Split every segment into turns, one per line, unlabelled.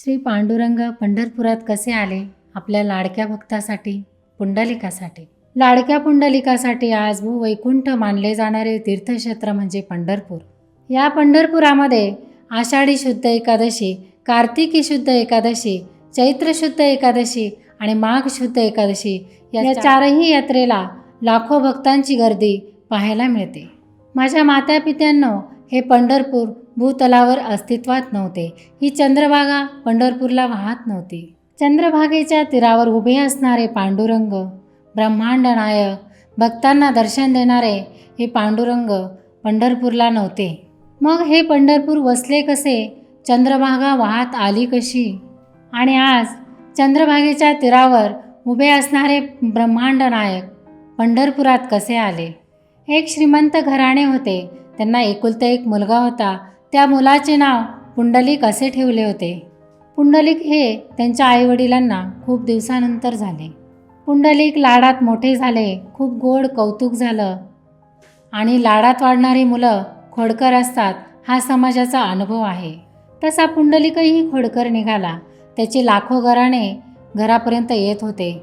श्री पांडुरंग पंढरपुरात कसे आले? आपल्या लाडक्या भक्तासाठी पुंडलिकासाठी. लाडक्या पुंडलिकासाठी आज भूवैकुंठ मानले जाणारे तीर्थक्षेत्र म्हणजे पंढरपूर. या पंढरपुरामध्ये आषाढी शुद्ध एकादशी कार्तिकी शुद्ध एकादशी चैत्र शुद्ध एकादशी आणि माघ शुद्ध एकादशी या चारही यात्रेला लाखो भक्तांची गर्दी पाहायला मिळते. माझ्या मातापित्यांनो हे पंढरपूर भूतलावर अस्तित्वात नव्हते. ही चंद्रभागा पंढरपूरला वाहत नव्हती. चंद्रभागेच्या तीरावर उभे असणारे पांडुरंग ब्रह्मांड नायक भक्तांना दर्शन देणारे हे पांडुरंग पंढरपूरला नव्हते. मग हे पंढरपूर वसले कसे? चंद्रभागा वाहत आली कशी? आणि आज चंद्रभागेच्या तीरावर उभे असणारे ब्रह्मांड नायक पंढरपुरात कसे आले? एक श्रीमंत घराणे होते. त्यांना एकुलता एक मुलगा होता. त्या मुलाचे नाव पुंडलिक असे ठेवले होते. पुंडलिक हे त्यांच्या आईवडिलांना खूप दिवसानंतर झाले. पुंडलिक लाडात मोठे झाले खूप गोड कौतुक झालं आणि लाडात वाढणारी मुलं खोडकर असतात हा समाजाचा अनुभव आहे. तसा पुंडलिकही खोडकर निघाला. त्याचे लाखो घराणे घरापर्यंत येत होते.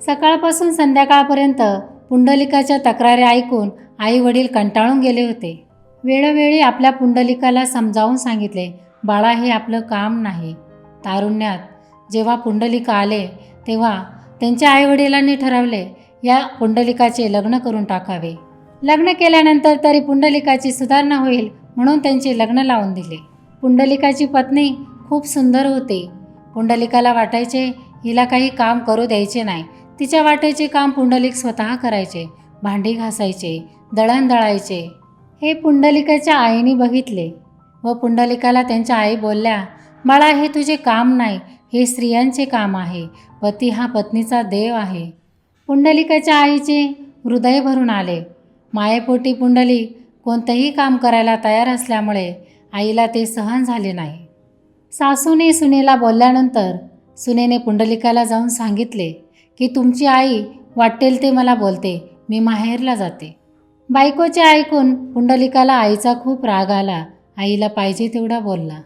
सकाळपासून संध्याकाळपर्यंत पुंडलिकाच्या तक्रारी ऐकून आई वडील कंटाळून गेले होते. वेळोवेळी आपल्या पुंडलिकाला समजावून सांगितले बाळा हे आपलं काम नाही. तारुण्यात जेव्हा पुंडलिका आले तेव्हा त्यांच्या आईवडिलांनी ठरवले या पुंडलिकाचे लग्न करून टाकावे. लग्न केल्यानंतर तरी पुंडलिकाची सुधारणा होईल म्हणून त्यांचे लग्न लावून दिले. पुंडलिकाची पत्नी खूप सुंदर होती. पुंडलिकाला वाटायचे हिला काही काम करू द्यायचे नाही. तिच्या वाटायचे काम पुंडलिक स्वतः करायचे. भांडी घासायचे दळण दळायचे. हे पुंडलिकाच्या आईने बघितले व पुंडलिकाला त्यांच्या आई बोलल्या बाळा हे तुझे काम नाही हे स्त्रियांचे काम आहे पती हा पत्नीचा देव आहे. पुंडलिकाच्या आईचे हृदय भरून आले. मायेपोटी पुंडली कोणतंही काम करायला तयार असल्यामुळे आईला ते सहन झाले नाही. सासूने सुनेला बोलल्यानंतर सुनेने पुंडलिकाला जाऊन सांगितले की तुमची आई वाटेल ते मला बोलते मी माहेरला जाते. बायकोचे ऐकून पुंडलिकाला आईचा खूप राग आला. आईला पाहिजे तेवढा बोलला.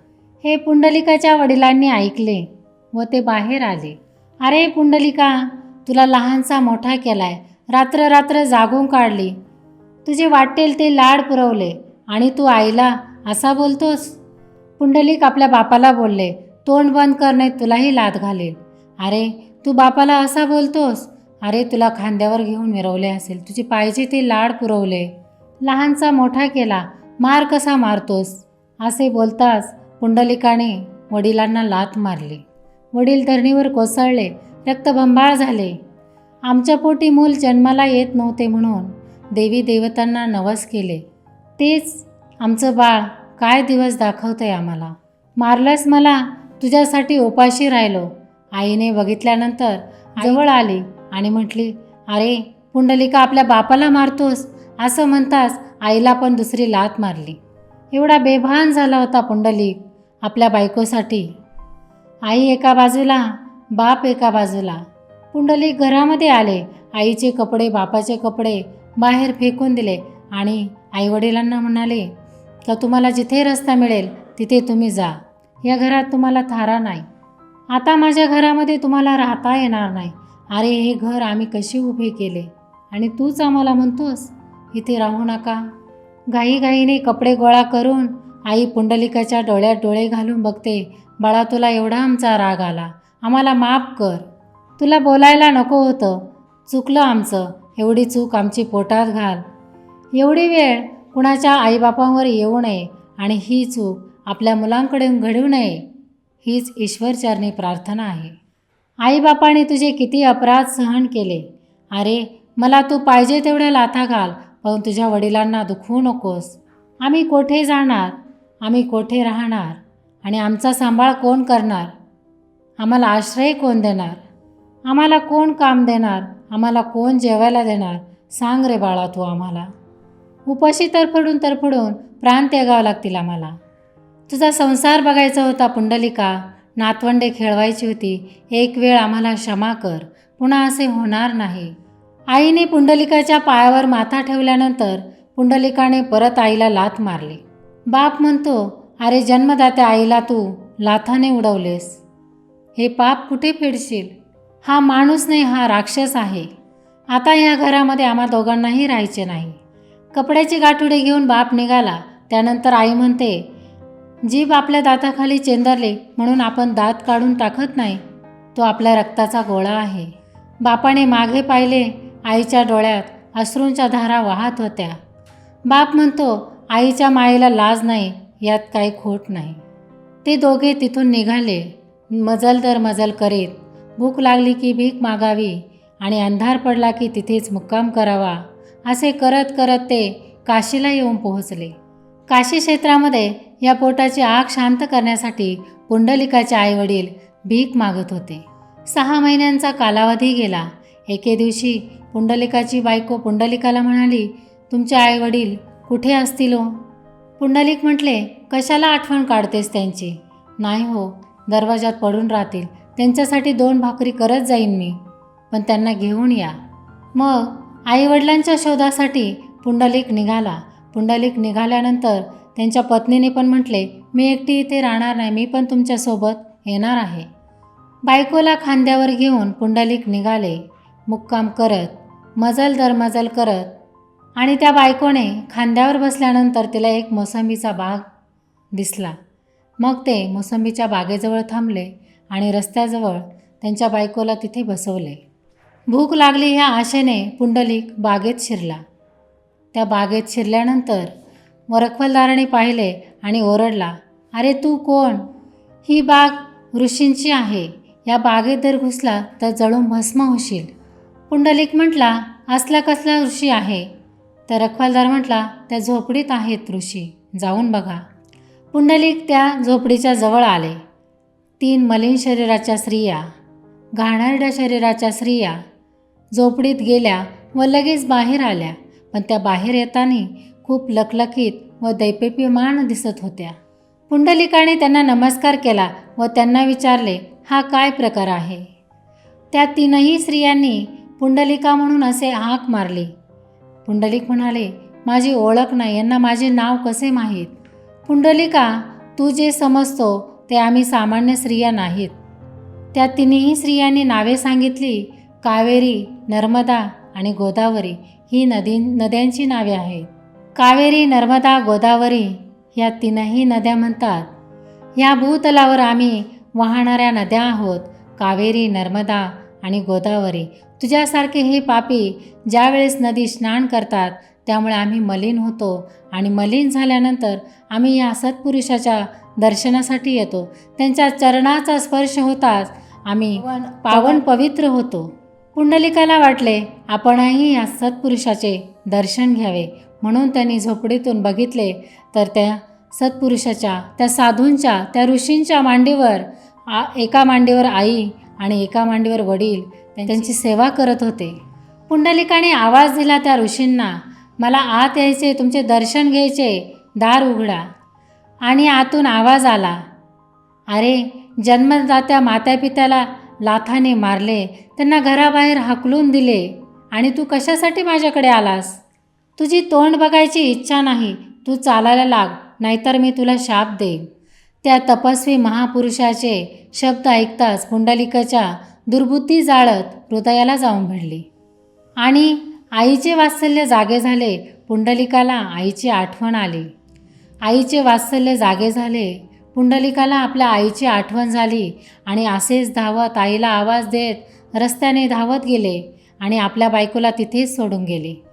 हे पुंडलिकाच्या वडिलांनी ऐकले व ते बाहेर आले. अरे पुंडलिका तुला लहानसा मोठा केलाय. रात्र रात्र जागून काढली. तुझे वाटेल ते लाड पुरवले. आणि तू आईला असा बोलतोस? पुंडलिक आपल्या बापाला बोलले तोंड बंद करणे तुलाही लाद घालेल. अरे तू बापाला असा बोलतोस? अरे तुला खांद्यावर घेऊन मिरवले असेल. तुझे पाहिजे ते लाड पुरवले. लहानचा मोठा केला. मार कसा मारतोस? असे बोलताच पुंडलिकाने वडिलांना लात मारली. वडील धरणीवर कोसळले. रक्तभंभाळ झाले. आमच्या पोटी मूल जन्माला येत नव्हते म्हणून देवी देवतांना नवस केले. तेच आमचं बाळ काय दिवस दाखवतंय आम्हाला? मारलंस मला? तुझ्यासाठी उपाशी राहिलो. आईने बघितल्यानंतर जवळ आली. आणि म्हटली अरे पुंडलिका आपल्या बापाला मारतोस. असं म्हणताच आईला पण दुसरी लात मारली. एवढा बेभान झाला होता पुंडलिक आपल्या बायकोसाठी. आई एका बाजूला बाप एका बाजूला. पुंडलिक घरामध्ये आले आईचे कपडे बापाचे कपडे बाहेर फेकून दिले आणि आईवडिलांना म्हणाले का तुम्हाला जिथे रस्ता मिळेल तिथे तुम्ही जा. या घरात तुम्हाला थारा नाही. आता माझ्या घरामध्ये तुम्हाला राहता येणार नाही. अरे हे घर आम्ही कसे उभे केले? आणि तूच आम्हाला म्हणतोस इथे राहू नका. घाईघाईने कपडे गोळा करून आई पुंडलिकाच्या डोळ्यात डोळे घालून बघते बाळा तुला एवढा आमचा राग आला. आम्हाला माफ कर. तुला बोलायला नको होतं. चुकलं आमचं. एवढी चूक आमची पोटात घाल. एवढी वेळ कुणाच्या आईबापांवर येऊ नये आणि ही चूक आपल्या मुलांकडून घडू नये. हीच ईश्वरचरणी प्रार्थना आहे. आईबापाने तुझे किती अपराध सहन केले? अरे मला तू पाहिजे तेवढ्या लाथा घाल पण तुझ्या वडिलांना दुखवू नकोस. आम्ही कोठे जाणार? आम्ही कोठे राहणार? आणि आमचा सांभाळ कोण करणार? आम्हाला आश्रय कोण देणार? आम्हाला कोण काम देणार? आम्हाला कोण जेवायला देणार? सांग रे बाळा तू आम्हाला. उपाशी तरफडून तरफडून प्राण त्यागावं लागतील आम्हाला. तुझा संसार बघायचा होता पुंडलिका. नातवंडे खेळवायची होती. एक वेळ आम्हाला क्षमा कर. पुन्हा असे होणार नाही. आईने पुंडलिकाच्या पायावर माथा ठेवल्यानंतर पुंडलिकाने परत आईला लाथ मारली. बाप म्हणतो अरे जन्मदात्या आईला तू लाथाने उडवलेस. हे पाप कुठे फेडशील? हा माणूस नाही हा राक्षस आहे. आता या घरामध्ये आम्हा दोघांनाही राहायचे नाही. कपड्याची गाठुडे घेऊन बाप निघाला. त्यानंतर आई म्हणते जीभ आपल्या दाताखाली चेंदरले म्हणून आपण दात काढून टाकत नाही. तो आपल्या रक्ताचा गोळा आहे. बापाने मागे पाहिले आईच्या डोळ्यात अश्रूंच्या धारा वाहत होत्या. बाप म्हणतो आईच्या मायेला लाज नाही यात काही खोट नाही. ते दोघे तिथून निघाले. मजल दर मजल करीत भूक लागली की भीक मागावी आणि अंधार पडला की तिथेच मुक्काम करावा असे करत करत ते काशीला येऊन पोहोचले. काशी क्षेत्रामध्ये या पोटाची आग शांत करण्यासाठी पुंडलिकाचे आईवडील भीक मागत होते. सहा महिन्यांचा कालावधी गेला. एके दिवशी पुंडलिकाची बायको पुंडलिकाला म्हणाली तुमचे आईवडील कुठे असतील हो? पुंडलिक म्हटले कशाला आठवण काढतेस त्यांची? नाही हो दरवाजात पडून राहतील. त्यांच्यासाठी दोन भाकरी करत जाईन मी पण त्यांना घेऊन या. मग आईवडिलांच्या शोधासाठी पुंडलिक निघाला. पुंडलिक निघाल्यानंतर त्यांच्या पत्नीने पण म्हटले मी एकटी इथे राहणार नाही मी पण तुमच्यासोबत येणार आहे. बायकोला खांद्यावर घेऊन पुंडलिक निघाले. मुक्काम करत मजल दर मजल करत आणि त्या बायकोने खांद्यावर बसल्यानंतर तिला एक मोसंबीचा बाग दिसला. मग ते मोसंबीच्या बागेजवळ थांबले आणि रस्त्याजवळ त्यांच्या बायकोला तिथे बसवले. भूक लागली ह्या आशेने पुंडलिक बागेत शिरला. त्या बागेत शिरल्यानंतर वरखवलदाराने पाहिले आणि ओरडला अरे तू कोण? ही बाग ऋषींची आहे. या बागेत जर घुसला तर जळून भस्म होशील. पुंडलिक म्हटला असला कसला ऋषी आहे? तर रखवालदार म्हटला त्या झोपडीत आहेत ऋषी जाऊन बघा. पुंडलिक त्या झोपडीच्या जवळ आले. तीन मलिन शरीराच्या स्त्रिया घाणेरड्या शरीराच्या स्त्रिया झोपडीत गेल्या व लगेच बाहेर आल्या. पण त्या बाहेर येताना खूप लखलखीत व दैपेपीमान दिसत होत्या. पुंडलिकाने त्यांना नमस्कार केला व त्यांना विचारले हा काय प्रकार आहे? त्या तीनही स्त्रियांनी पुंडलिका म्हणून असे हाक मारली. पुंडलिक म्हणाले माझी ओळख नाही यांना माझे नाव कसे माहीत? पुंडलिका तू जे समजतो ते आम्ही सामान्य स्त्रिया नाहीत. त्या तिन्ही स्त्रियांनी नावे सांगितली कावेरी नर्मदा आणि गोदावरी ही नदी नद्यांची नावे आहेत. कावेरी नर्मदा गोदावरी या तीनही नद्या म्हणतात. या भूतलावर आम्ही वाहणाऱ्या नद्या आहोत कावेरी नर्मदा आणि गोदावरी. तुझ्यासारखे हे पापी ज्यावेळेस नदी स्नान करतात त्यामुळे आम्ही मलिन होतो आणि मलिन झाल्यानंतर आम्ही या सत्पुरुषाच्या दर्शनासाठी येतो. त्यांच्या चरणाचा स्पर्श होताच आम्ही पावन पवित्र होतो. पुंडलिकाला वाटले आपणही या सत्पुरुषाचे दर्शन घ्यावे. म्हणून त्यांनी झोपडीतून बघितले तर त्या सत्पुरुषाच्या त्या साधूंच्या त्या ऋषींच्या मांडीवर आ एका मांडीवर आई आणि एका मांडीवर वडील त्यांची सेवा करत होते. पुंडलिकाने आवाज दिला त्या ऋषींना मला आत यायचे तुमचे दर्शन घ्यायचे दार उघडा. आणि आतून आवाज आला अरे जन्मदात्या मातापित्याला लाथाने मारले त्यांना घराबाहेर हाकलून दिले. आणि तू कशासाठी माझ्याकडे आलास? तुझी तोंड बघायची इच्छा नाही. तू चालायला लाग नाहीतर मी तुला शाप देईन. त्या तपस्वी महापुरुषाचे शब्द ऐकताच पुंडलिकाच्या दुर्बुद्धी जाळत हृदयाला जाऊन भिडली. आणि आईचे वात्सल्य जागे झाले पुंडलिकाला आईची आठवण आली. आईचे वात्सल्य जागे झाले पुंडलिकाला आपल्या आईची आठवण झाली आणि असेच धावत आईला आवाज देत रस्त्याने धावत गेले आणि आपल्या बायकोला तिथेच सोडून गेले.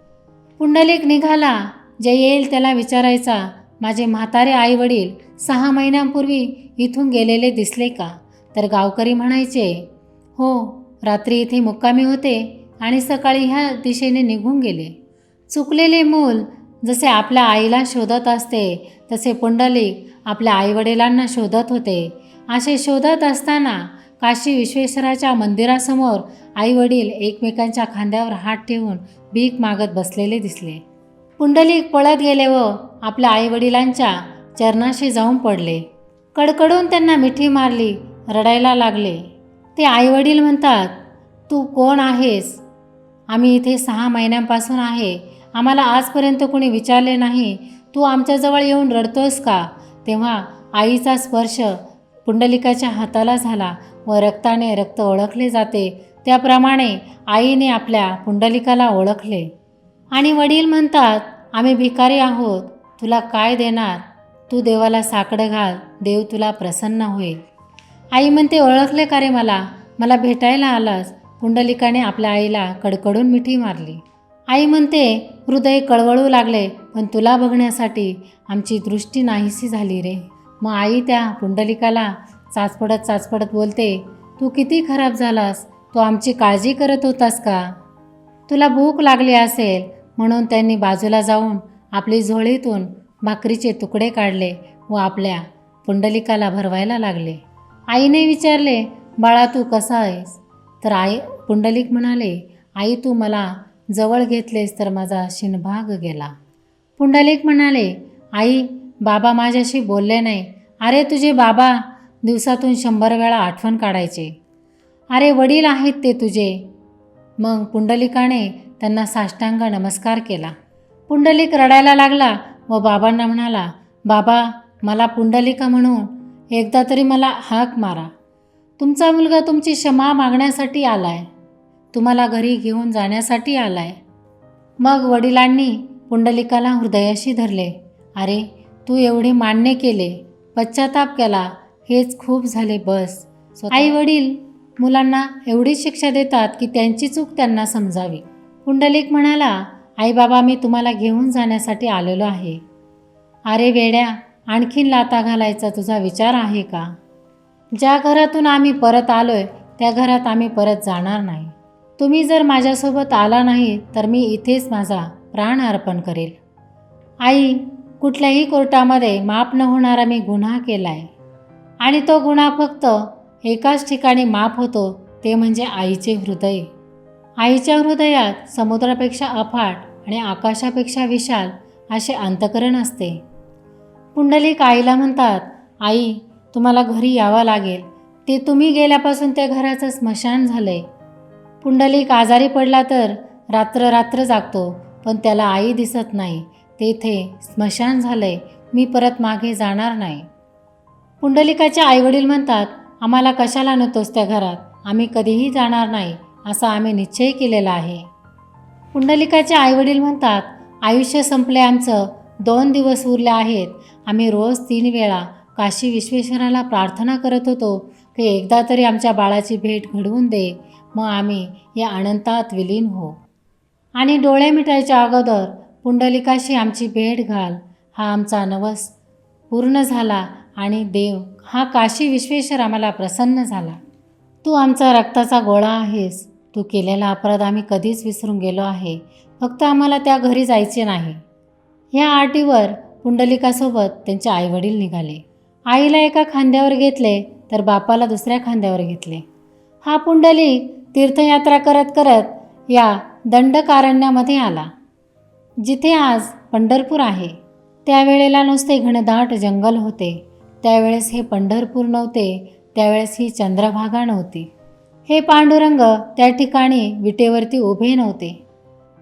पुंडलिक निघाला. जे येईल त्याला विचारायचा. माझे म्हातारे आई वडील सहा महिन्यांपूर्वी इथून गेलेले दिसले का? तर गावकरी म्हणायचे हो रात्री इथे मुक्कामी होते आणि सकाळी ह्या दिशेने निघून गेले. चुकलेले मूल जसे आपल्या आईला शोधत असते तसे पुंडलिक आपल्या आईवडिलांना शोधत होते. असे शोधत असताना काशी विश्वेश्वराच्या मंदिरासमोर आईवडील एकमेकांच्या खांद्यावर हात ठेवून भीक मागत बसलेले दिसले. पुंडलिक पळत गेले व आपल्या आईवडिलांच्या चरणाशी जाऊन पडले. कडकडून त्यांना मिठी मारली रडायला लागले. ते आईवडील म्हणतात तू कोण आहेस? आम्ही इथे सहा महिन्यांपासून आहे. आम्हाला आजपर्यंत कोणी विचारले नाही तू आमच्याजवळ येऊन रडतोस का? तेव्हा आईचा स्पर्श पुंडलिकाच्या हाताला झाला व रक्ताने रक्त ओळखले जाते. त्याप्रमाणे आईने आपल्या पुंडलिकाला ओळखले. आणि वडील म्हणतात आम्ही भिकारी आहोत. तुला काय देणार? तू देवाला साकडं घाल. देव तुला प्रसन्न होईल. आई म्हणते ओळखले का रे मला? मला भेटायला आलास. पुंडलिकाने आपल्या आईला कडकडून मिठी मारली. आई म्हणते हृदय कळवळू लागले पण तुला बघण्यासाठी आमची दृष्टी नाहीशी झाली रे. मग आई त्या पुंडलिकाला चाचपडत चाचपडत बोलते तू किती खराब झालास? तू आमची काळजी करत होतास का? तुला भूक लागली असेल. म्हणून त्यांनी बाजूला जाऊन आपली झोळीतून भाकरीचे तुकडे काढले व आपल्या पुंडलिकाला भरवायला लागले. आईने विचारले बाळा तू कसा आहेस? तर आई पुंडलिक म्हणाले आई तू मला जवळ घेतलेस तर माझा शिनभाग गेला. पुंडलिक म्हणाले आई बाबा माझ्याशी बोलले नाही. अरे तुझे बाबा दिवसातून शंभर वेळा आठवण काढायचे. अरे वडील आहेत ते तुझे. मग पुंडलिकाने त्यांना साष्टांग नमस्कार केला. पुंडलिक रडायला लागला व बाबांना म्हणाला बाबा मला पुंडलिका म्हणून एकदा तरी मला हाक मारा. तुमचा मुलगा तुमची क्षमा मागण्यासाठी आलाय. तुम्हाला घरी घेऊन जाण्यासाठी आलाय. मग वडिलांनी पुंडलिकाला हृदयाशी धरले. अरे तू एवढे मान्य केले पश्चाताप केला हेच खूप झाले बस. आई वडील मुलांना एवढी शिक्षा देतात की त्यांची चूक त्यांना समजावी. पुंडलिक म्हणाला आई बाबा मी तुम्हाला घेऊन जाण्यासाठी आलेलो आहे. अरे वेड्या आणखीन लाता घालायचा तुझा विचार आहे का? ज्या घरातून आम्ही परत आलोय त्या घरात आम्ही परत जाणार नाही. तुम्ही जर माझ्यासोबत आला नाही तर मी इथेच माझा प्राण अर्पण करेल. आई कुठल्याही कोर्टामध्ये माफ न होणारा मी गुन्हा केला आहे आणि तो गुन्हा फक्त एकाच ठिकाणी माफ होतो ते म्हणजे आईचे हृदय. आईच्या हृदयात समुद्रापेक्षा अफाट आणि आकाशापेक्षा विशाल असे अंतकरण असते. पुंडलिक आईला म्हणतात आई तुम्हाला घरी यावं लागेल. ते तुम्ही गेल्यापासून त्या घराचं स्मशान झालंय. पुंडलिक आजारी पडला तर रात्र रात्र जागतो पण त्याला आई दिसत नाही. तेथे स्मशान झालंय मी परत मागे जाणार नाही. पुंडलिकाचे आईवडील म्हणतात आम्हाला कशाला नव्हतोस त्या घरात? आम्ही कधीही जाणार नाही असा आम्ही निश्चय केलेला आहे. पुंडलिकाचे आईवडील म्हणतात आयुष्य संपले आमचं दोन दिवस उरले आहेत. आम्ही रोज तीन वेळा काशी विश्वेश्वराला प्रार्थना करत होतो की एकदा तरी आमच्या बाळाची भेट घडवून दे मग आम्ही या अनंतात विलीन हो. आणि डोळे मिटायच्या अगोदर पुंडलिकाशी आमची भेट घाल. हा आमचा नवस पूर्ण झाला आणि देव हा काशी विश्वेश्वर आम्हाला प्रसन्न झाला. तू आमचा रक्ताचा गोळा आहेस. तू केलेला अपराध आम्ही कधीच विसरून गेलो आहे. फक्त आम्हाला त्या घरी जायचे नाही. ह्या आटीवर पुंडलिकासोबत त्यांचे आईवडील निघाले. आईला एका खांद्यावर घेतले तर बापाला दुसऱ्या खांद्यावर घेतले. हा पुंडलिक तीर्थयात्रा करत करत या दंडकारण्यामध्ये आला. जिथे आज पंढरपूर आहे त्यावेळेला नुसते घनदाट जंगल होते. त्यावेळेस हे पंढरपूर नव्हते त्यावेळेस ही चंद्रभागा नव्हती. हे पांडुरंग त्या ठिकाणी विटेवरती उभे नव्हते.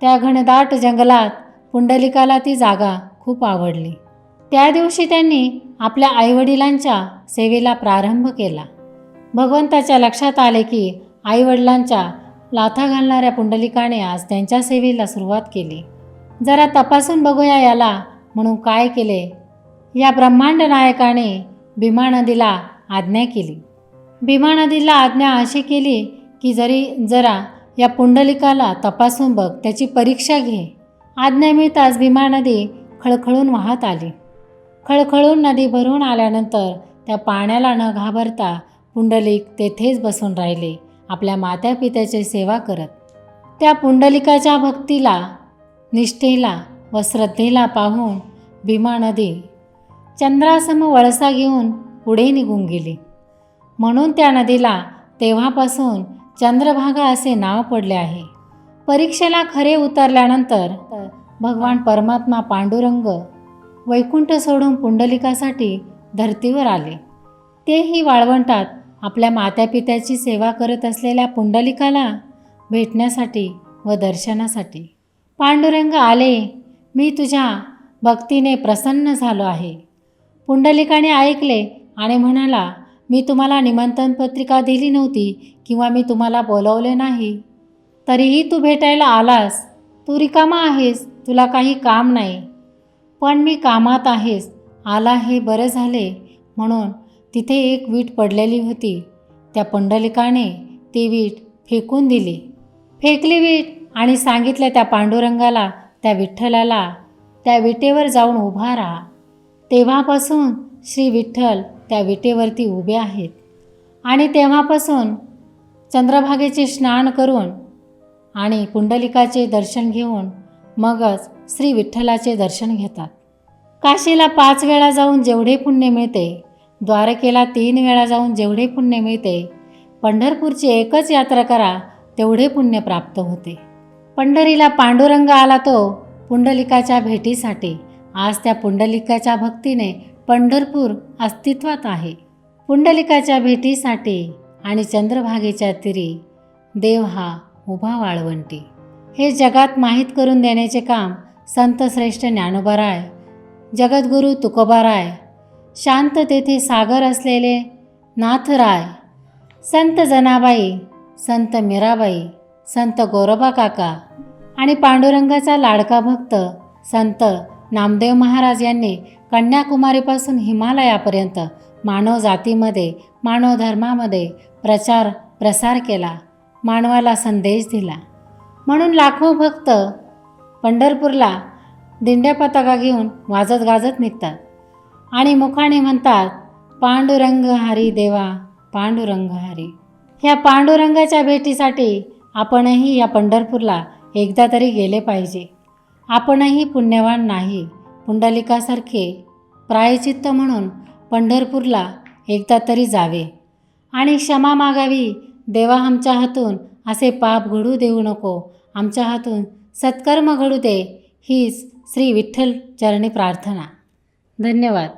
त्या घनदाट जंगलात पुंडलिकाला ती जागा खूप आवडली. त्या दिवशी त्यांनी आपल्या आईवडिलांच्या सेवेला प्रारंभ केला. भगवंताच्या लक्षात आले की आईवडिलांच्या लाथा घालणाऱ्या पुंडलिकाने आज त्यांच्या सेवेला सुरुवात केली. जरा तपासून बघूया याला म्हणून काय केले. या ब्रह्मांड नायकाने भीमा नदीला आज्ञा केली. भीमा नदीला आज्ञा अशी केली की जरी जरा या पुंडलिकाला तपासून बघ त्याची परीक्षा घे. आज्ञा मिळताच भीमा नदी खळखळून वाहत आली. खळखळून नदी भरून आल्यानंतर त्या पाण्याला न घाबरता पुंडलिक तेथेच बसून राहिले आपल्या मात्या पित्याची सेवा करत. त्या पुंडलिकाच्या भक्तीला निष्ठेला व श्रद्धेला पाहून भीमा नदी चंद्रासम वळसा घेऊन पुढे निघून गेली. म्हणून त्या नदीला तेव्हापासून चंद्रभागा असे नाव पडले आहे. परीक्षेला खरे उतरल्यानंतर भगवान परमात्मा पांडुरंग वैकुंठ सोडून पुंडलिकासाठी धर्तीवर आले. तेही वाळवंटात आपल्या मात्यापित्याची सेवा करत असलेल्या पुंडलिकाला भेटण्यासाठी व दर्शनासाठी. पांडुरंग आले मी तुझ्या भक्तीने प्रसन्न झालो आहे. पुंडलिकाने ऐकले आणि म्हणाला मी तुम्हाला निमंत्रण पत्रिका दिली नव्हती किंवा मी तुम्हाला बोलवले नाही. तरीही तू भेटायला आलास. तू रिकामा आहेस. तुला काही काम नाही. पण मी कामात आहेस. आला हे बरं झाले. म्हणून तिथे एक वीट पडलेली होती. त्या पुंडलिकाने ती वीट फेकून दिली. फेकली वीट? आणि सांगितलं त्या पांडुरंगाला त्या विठ्ठलाला त्या विटेवर जाऊन उभा राहा. तेव्हापासून श्री विठ्ठल त्या विटेवरती उभे आहेत. आणि तेव्हापासून चंद्रभागेचे स्नान करून आणि पुंडलिकाचे दर्शन घेऊन मगच श्री विठ्ठलाचे दर्शन घेतात. काशीला पाच वेळा जाऊन जेवढे पुण्य मिळते द्वारकेला तीन वेळा जाऊन जेवढे पुण्य मिळते पंढरपूरची एकच यात्रा करा तेवढे पुण्य प्राप्त होते. पंढरीला पांडुरंग आला तो पुंडलिकाच्या भेटीसाठी. आज त्या पुंडलिकाच्या भक्तीने पंढरपूर अस्तित्वात आहे. पुंडलिकाच्या भेटीसाठी आणि चंद्रभागेच्या तिरी देव हा उभा वाळवंटी. हे जगात माहीत करून देण्याचे काम संत श्रेष्ठ ज्ञानोबाराय जगद्गुरू तुकोबाराय शांत तेथे सागर असलेले नाथराय संत जनाबाई संत मीराबाई संत गोरोबा काका आणि पांडुरंगाचा लाडका भक्त संत नामदेव महाराज यांनी कन्याकुमारीपासून हिमालयापर्यंत मानव जातीमध्ये मानव धर्मामध्ये प्रचार प्रसार केला मानवाला संदेश दिला. म्हणून लाखो भक्त पंढरपूरला दिंड्या पताका घेऊन वाजत गाजत निघतात आणि मुखाने म्हणतात पांडुरंग हरी देवा पांडुरंग हरी. ह्या पांडुरंगाच्या भेटीसाठी आपणही या पंढरपूरला एकदा तरी गेले पाहिजे. आपणही पुण्यवान नाही. पुंडलिकासारखे प्रायचित्त म्हणून पंढरपूरला एकदा तरी जावे. आणि क्षमा मागावी. देवा आमच्या हातून असे पाप घडू देऊ नको. आमच्या हातून सत्कर्म घडू दे. हीच श्री विठ्ठल चरणी प्रार्थना. धन्यवाद.